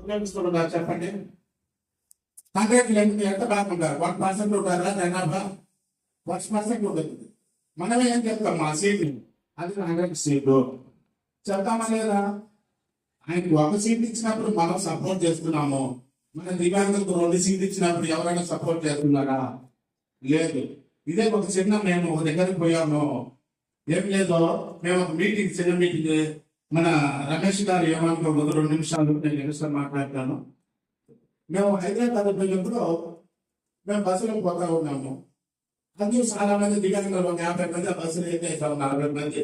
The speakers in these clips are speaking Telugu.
ఉపయోగిస్తున్నారు చెప్పండి. కాంట్రాక్ట్ లెంత్ ఎంత బాగుంటారు వన్ పర్సెంట్ ఉంటారా జనాభా వన్ పర్సెంట్ ఉంటుంది. మనమే ఏం చెప్తాం? మా సీట్. అది హండ్రెడ్ సీటు. చెప్తామా లేదా ఆయనకి ఒక సీట్ ఇచ్చినప్పుడు మనం సపోర్ట్ చేస్తున్నాము. మన దివ్యాంగులకు రెండు సీట్ ఇచ్చినప్పుడు ఎవరైనా సపోర్ట్ చేస్తున్నారా? లేదు. ఇదే ఒక చిన్న మేము ఒక దగ్గరికి పోయాము. ఏం లేదో మేము ఒక మీటింగ్ చిన్న మీటింగ్ మన రమేష్ గారు ఏమనుకోకూడదు రెండు నిమిషాలు నేను నిమిషాలు మాట్లాడతాను. మేము హైదరాబాద్ వెళ్ళినప్పుడు మేము బస్సులో పోతా ఉన్నాము. అందులో చాలా మంది దిగంగా ఒక యాభై మంది ఆ బస్సులో ఎక్కేసాం నలభై మంది.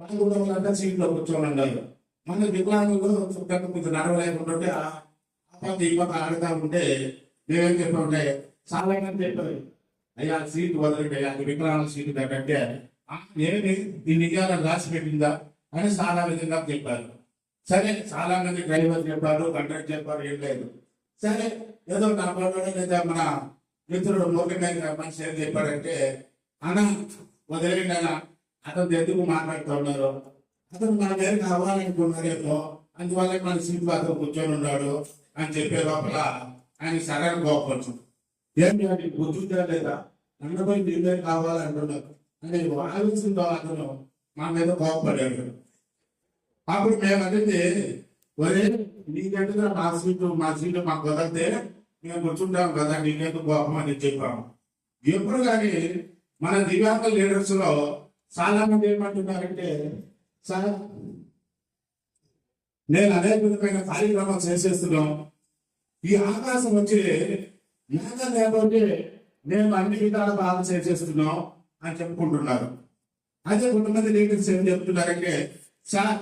వాళ్ళు కూడా సీట్లో కూర్చొని ఉండాలి మన వికలాంగులు చుట్టూ కొంచెం నడవలేకుంటుంటే ఆ పక్క ఈ పక్క ఆడుతా ఉంటే మేమేం చెప్పంటే చాలా మంది చెప్పారు. అయ్యా సీట్ వదలండి అది వికలాంగుల సీటు పెట్టంటే ఏమి దీన్ని ఇవ్వాలని రాసి పెట్టిందా అని చాలా విధంగా చెప్పారు. సరే చాలా మంది డ్రైవర్ చెప్పారు కండక్టర్ చెప్పారు ఏం లేదు. సరే ఏదో కనపడడం లేదా మన మిత్రుడు ముఖ్యంగా మనిషి ఏం చెప్పాడంటే అన్న వదిలేండి అన్న అతను ఎందుకు మాట్లాడుతూ ఉన్నారు? అతను మన మీద కావాలనుకున్నారేమో అందువల్ల మన సీట్ బాగా కూర్చొని ఉన్నాడు అని చెప్పే లోపల ఆయన సరైన కోపం ఏం అది గుర్తుందా లేదా? అన్నపై పోయి కావాలంటున్నారు అని ఆలోచనతో అతను మా మీద కోపడ్డాడు అప్పుడు మేము అనేది ఒరే నీకెందుకు మా సీటు? మా సీటు మాకు వదిలితే మేము కూర్చుంటాం కదా నీకెందుకు కోపం? అని చెప్పాము. ఎప్పుడు కానీ మన దివ్యాంగ లీడర్స్లో చాలా మంది ఏమంటున్నారంటే సార్ నేను అనేక విధమైన కార్యక్రమాలు చేసేస్తున్నాం. ఈ అవకాశం వచ్చి మేఘ లేకపోతే మేము అన్ని విధాలు బాగా చేసేస్తున్నాం. అని చెప్పుకుంటున్నారు. అదే కొంతమంది లీడర్స్ ఏం చెప్తున్నారంటే సార్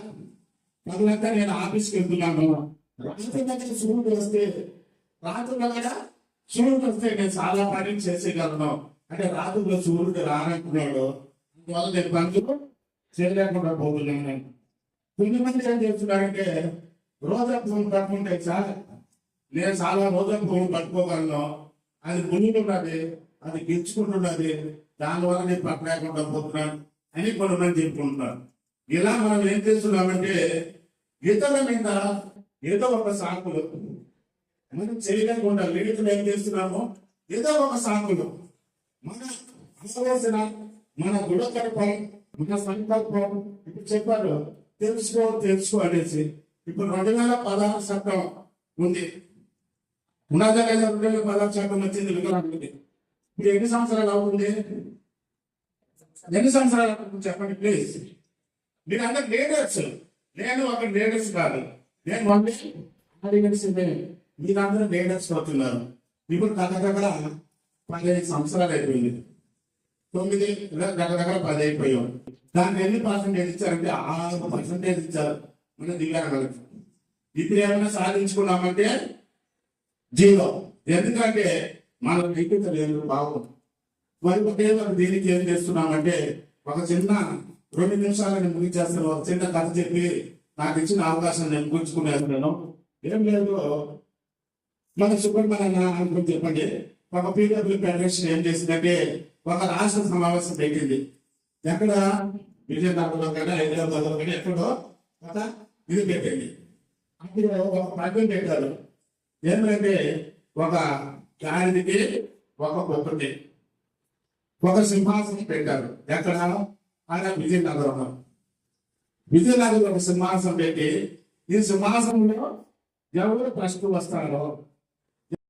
పగలంతా నేను ఆఫీస్కి వెళ్తున్నాను. రాత్రి సూర్యుడు వస్తే రాత్రి సూర్యుడు వస్తే నేను చాలా పని చేసేయగలను అంటే రాత్రుల్లో సూర్యుడు రానంటున్నాడు అందువల్ల నేను పనులు చేయలేకుండా పోతున్నాను. కొంతమంది ఏం చేస్తున్నారంటే రోజా పువ్వు పట్టుకుంటే సార్ నేను చాలా రోజా పువ్వు పట్టుకోగలను. అది మునుగున్నది అది గిచ్చుకుంటున్నది దానివల్ల నేను పట్టలేకుండా పోతున్నాను అని కొంతమంది చెప్పుకుంటున్నారు. ఇలా మనం ఏం చేస్తున్నామంటే ఇతర మీద ఏదో ఒక సాకులు మనం చేయలేకుండా లీడర్లు ఏం చేస్తున్నాము? ఏదో ఒక సాకులు మన ఆలోచన మన గుణకల్పం మన సంకల్పం. ఇప్పుడు చెప్పారు తెలుసుకో తెలుసుకో అనేసి. ఇప్పుడు రెండు వేల పదహారు చట్టం ఉంది. ఉన్నదా లేదా రెండు వేల పదహారు చట్టం వచ్చింది. మీకు ఎన్ని సంవత్సరాలు అవుతుంది? ఎన్ని సంవత్సరాలు అవుతుంది చెప్పండి ప్లీజ్ మీరు అందరు లీడర్స్ నేను ఒక లీడర్స్ కాదు. నేను ఓన్లీ ఆడియన్స్నే మీరందరూ లీడర్స్ అవుతున్నారు. ఇప్పుడు దగ్గర దగ్గర పదిహేను సంవత్సరాలు అయిపోయింది. తొమ్మిది దగ్గర పది అయిపోయాం. దానికి ఎన్ని పర్సంటేజ్ ఇచ్చారంటే ఆరు పర్సంటేజ్ ఇచ్చారు. మన దిగారు ఇప్పుడు ఏమైనా సాధించుకున్నామంటే జీరో. ఎందుకంటే మన ఐక్యత లేదు బాగు మరి ఒకే ఒక దీనికి ఏం చేస్తున్నామంటే ఒక చిన్న రెండు నిమిషాలని ముగించేస్తాను ఒక చిన్న కథ చెప్పి నాకు ఇచ్చిన అవకాశం నేను గుర్చుకునేస్తున్నాను ఏం లేదు. మన సుబ్రహ్మణ్య అనుకుని చెప్పండి ఒక పీడబ్ల్యూ ఫెడరేషన్ ఏం చేసిందంటే ఒక రాష్ట్ర సమావేశం పెట్టింది. ఎక్కడ? విజయనగరంలో కానీ హైదరాబాద్లో కానీ ఎక్కడో ఒక ఇది పెట్టింది. అప్పుడు ఒక పద్యం పెట్టారు. ఏమంటే ఒక దానికి ఒక గొప్పది ఒక సింహాసనం పెట్టారు. ఎక్కడ? ఆయన విజయనగరంలో. విజయనగరంలో ఒక సింహాసనం పెట్టి ఈ సింహాసనంలో ఎవరు ఫస్ట్ వస్తారో